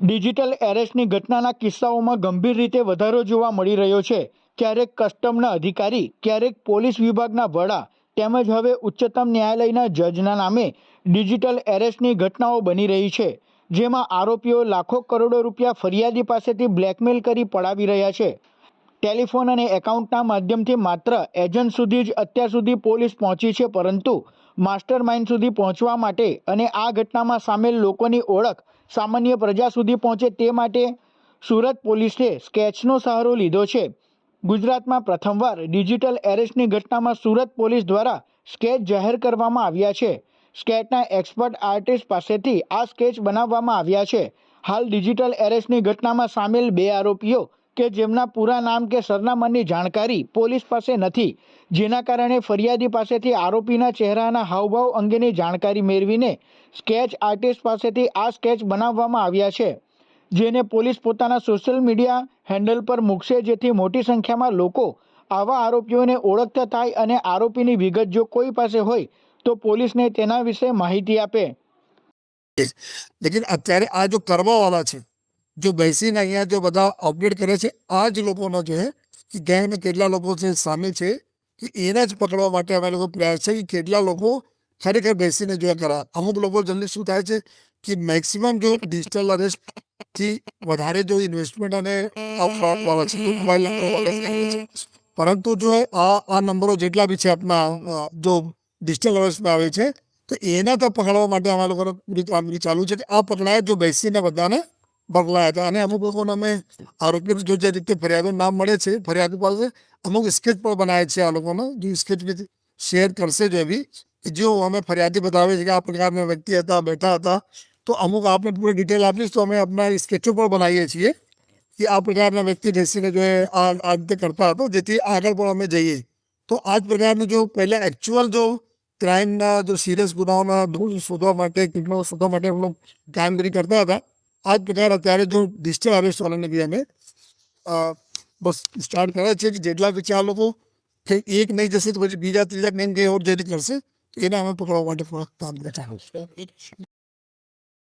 Digital એરેસ્ટની ઘટનાના કિસ્સાઓમાં ગંભીર રીતે વધારો જોવા મળી રહ્યો છે. ક્યારેક કસ્ટમના અધિકારી, ક્યારેક પોલીસ વિભાગના વડા તેમજ હવે ઉચ્ચતમ ન્યાયાલયના જજના નામે ડિજિટલ એરેસ્ટની ઘટનાઓ બની રહી છે, જેમાં આરોપીઓ લાખો કરોડો રૂપિયા ફરિયાદી પાસેથી બ્લેકમેલ કરી પડાવી રહ્યા છે. ટેલિફોન અને એકાઉન્ટના માધ્યમથી માત્ર એજન્ટ સુધી જ અત્યાર સુધી પોલીસ પહોંચી છે, પરંતુ માસ્ટર માઇન્ડ સુધી પહોંચવા માટે અને આ ઘટનામાં સામેલ લોકોની ઓળખ સામાન્ય પ્રજા સુધી પહોંચે તે માટે સુરત પોલીસે સ્કેચનો સહારો લીધો છે. ગુજરાતમાં પ્રથમવાર ડિજિટલ એરેસ્ટની ઘટનામાં સુરત પોલીસ દ્વારા સ્કેચ જાહેર કરવામાં આવ્યા છે. સ્કેચના એક્સપર્ટ આર્ટિસ્ટ પાસેથી આ સ્કેચ બનાવવામાં આવ્યા છે. હાલ ડિજિટલ એરેસ્ટની ઘટનામાં સામેલ બે આરોપીઓ કે જેમના પૂરા નામ કે સરનામાની જાણકારી પોલીસ પાસે નથી, જેના કારણે ફરિયાદી પાસેથી આરોપીના ચહેરાના હાવભાવ અંગેની જાણકારી મેળવીને સ્કેચ આર્ટિસ્ટ પાસેથી આ સ્કેચ બનાવવામાં આવ્યા છે, જેને પોલીસ પોતાના સોશિયલ મીડિયા હેન્ડલ પર મૂકશે જેથી મોટી સંખ્યામાં લોકો આવા આરોપીઓને ઓળખતા થાય અને આરોપીની વિગત જો કોઈ પાસે હોય, તો પોલીસને તેના વિશે માહિતી આપે. અત્યારે આ જો કરવાવાળા છે જો બેસીને અહીંયા જો બધા અપડેટ કરે છે આ જ લોકોનો જે કે ગેંગમાં કેટલા લોકો છે સામેલ છે કે એને જ પકડવા માટે અમે લોકો પ્રયાસ છે કે કેટલા લોકો ખરેખર બેસીને જો કરા અમુક લોકો જલ્દી શું થાય છે કે મેક્સિમમ જો ડિજિટલ અરેસ્ટથી વધારે જો ઇન્વેસ્ટમેન્ટ અને આ fraud વાળા છે તો મોબાઈલ નંબર વાળા છે. પરંતુ જો આ આ નંબરો જેટલા બી છે આપણા અ, જો ડિજિટલ અરેસ્ટમાં આવે છે તો એના તો પકડવા માટે અમારા લોકોને પૂરી કામગીરી ચાલુ છે કે આ પકડાય જો બેસીને બધાને પકડાયા હતા અને અમુક લોકોને અમે આરોપી જો જે રીતે ફરિયાદો નામ મળે છે ફરિયાદી પાસે અમુક સ્કેચ પણ બનાવે છે આ લોકોનો જે સ્કેચ શેર કરશે જો એવી કે જો અમે ફરિયાદી બતાવે છે કે આ પ્રકારના વ્યક્તિ હતા બેઠા હતા તો અમુક આપને પૂરી ડિટેલ આપીશ તો અમે આપણા સ્કેચો પણ બનાવીએ છીએ કે આ પ્રકારના વ્યક્તિ બેસીને જો એ આ આ રીતે કરતા હતો જેથી આગળ પણ અમે જઈએ તો આ જ પ્રકારનું જો પહેલાં એકચ્યુઅલ જો ક્રાઇમના જો સિરિયસ ગુનાઓના દૂર શોધવા માટે કિડનો શોધવા માટે એમનો કામગીરી કરતા હતા આ પ્રકાર અત્યારે જો ડિજિટલ આવે વાળાને બી અમે બસ સ્ટાર્ટ કરે છે કે જેટલા બી ચાર લોકો એક નહીં જશે તો પછી બીજા ત્રીજા નહીં જે ઓર જેથી કરશે એને અમે પકડવા માટે કામ કરતા